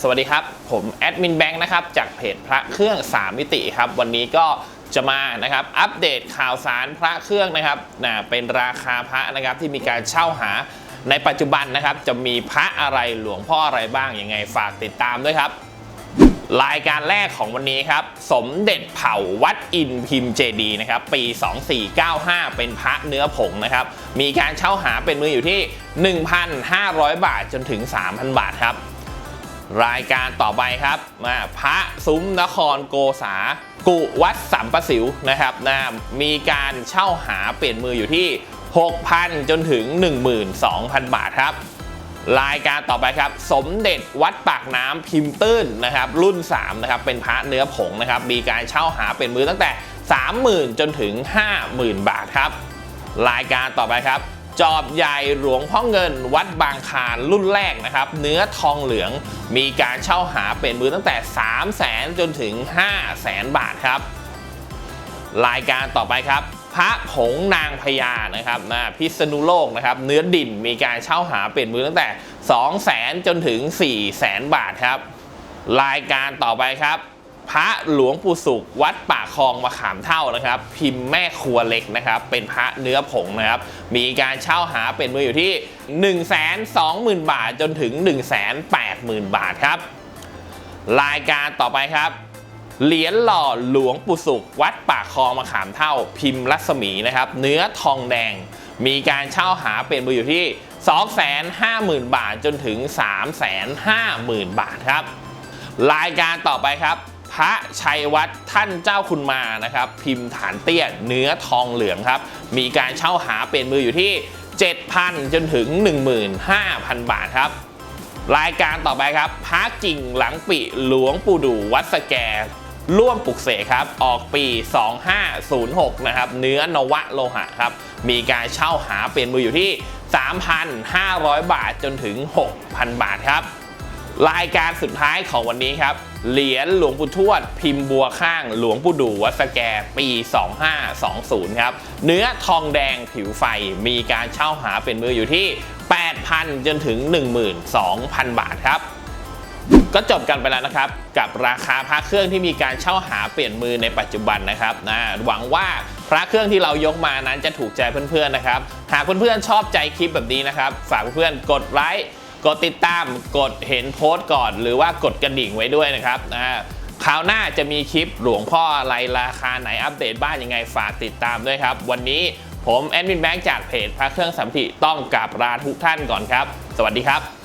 สวัสดีครับ ผมแอดมินแบงค์นะครับจากเพจพระเครื่อง 3 มิติครับ วันนี้ก็จะมานะครับอัปเดตข่าวสารพระเครื่องนะครับนะเป็นราคาพระนะครับที่มีการเช่าหาในปัจจุบันนะครับ จะมีพระอะไรหลวงพ่ออะไรบ้างยังไงฝากติดตามด้วยครับ รายการแรกของวันนี้ครับ สมเด็จเผ่าวัดอินพิมพ์เจดีย์นะครับ ปี 2495 เป็นพระเนื้อผงนะครับ มีการเช่าหาเป็นมืออยู่ที่ 1,500 บาทจนถึง 3,000 บาทครับ รายการต่อไปครับมาพระซุ้มนครโกษา กุวัดสัมประสิวนะครับนะมีการเช่าหาเปลี่ยนมืออยู่ที่ 6,000 จนถึง 12,000 บาทครับ รายการต่อไปครับ สมเด็จวัดปากน้ำพิมพ์ตื้นนะครับ รุ่น3นะครับเป็นพระเนื้อผงนะครับ มีการเช่าหาเป็นมือตั้งแต่ 30,000 จนถึง 50,000 บาทครับ รายการต่อไปครับ จอบใหญ่หลวงพ่อเงินวัดบางคารรุ่นแรกนะครับ เนื้อทองเหลืองมีการเช่าหาเป็นมือตั้งแต่ 3 0 0แสนจนถึง 5 0 0แสนบาทครับ รายการต่อไปครับ พระผงนางพญานะครับนะพิษณุโลกนะครับ เนื้อดินมีการเช่าหาเปลี่ยนมือตั้งแต่ 2 0 0แสนจนถึง 4 0 0แสนบาทครับ รายการต่อไปครับ พระหลวงปู่สุขวัดป่าคลองมะขามเท่านะครับ พิมพ์แม่ครัวเล็กนะครับ เป็นพระเนื้อผงนะครับ มีการเช่าหาเป็นมืออยู่ที่ 1 2 0 0 0 0 บาทจนถึง 1 8 0 0 0 0 บาทครับ รายการต่อไปครับเหรียญหล่อหลวงปู่สุขวัดป่าคลองมะขามเท่า พิมพ์รัศมีนะครับ เนื้อทองแดง มีการเช่าหาเป็นมืออยู่ที่ 250,000 บาทจนถึง 350,000 บาทครับ รายการต่อไปครับ พระชัยวัดท่านเจ้าคุณมานะครับ พิมพ์ฐานเตี้ยเนื้อทองเหลืองครับ มีการเช่าหาเป็นมืออยู่ที่ 7,000 จนถึง 15,000 บาทครับ รายการต่อไปครับพระกิ่งหลังปีหลวงปู่ดูวัดสแกร่วมปลุกเสกครับ ออกปี 2506 นะครับ เนื้อนวะโลหะครับ มีการเช่าหาเป็นมืออยู่ที่ 3,500 บาทจนถึง 6,000 บาทครับ รายการสุดท้ายของวันนี้ครับ เหรียญหลวงปู่ทวด พิมพ์บัวข้าง หลวงปู่ดูวัดสแกปี 2520 ครับ เนื้อทองแดงผิวไฟมีการเช่าหาเป็นมืออยู่ที่ 8,000 จนถึง 12,000 บาทครับก็จบกันไปแล้วนะครับ กับราคาพระเครื่องที่มีการเช่าหาเปลี่ยนมือในปัจจุบันนะครับนะหวังว่าพระเครื่องที่เรายกมานั้นจะถูกใจเพื่อนๆนะครับ หากเพื่อนๆชอบใจคลิปแบบนี้นะครับ ฝากเพื่อนๆกดไลค์ กดติดตามกดเห็นโพสต์ก่อน หรือว่ากดกระดิ่งไว้ด้วยนะครับนะคราวหน้าจะมีคลิปหลวงพ่ออะไรราคาไหนอัปเดตบ้านยังไงฝากติดตามด้วยครับ วันนี้ผมแอดมินแบงค์จากเพจพระเครื่องสัมผัสต้องกราบลาทุกท่านก่อนครับ สวัสดีครับ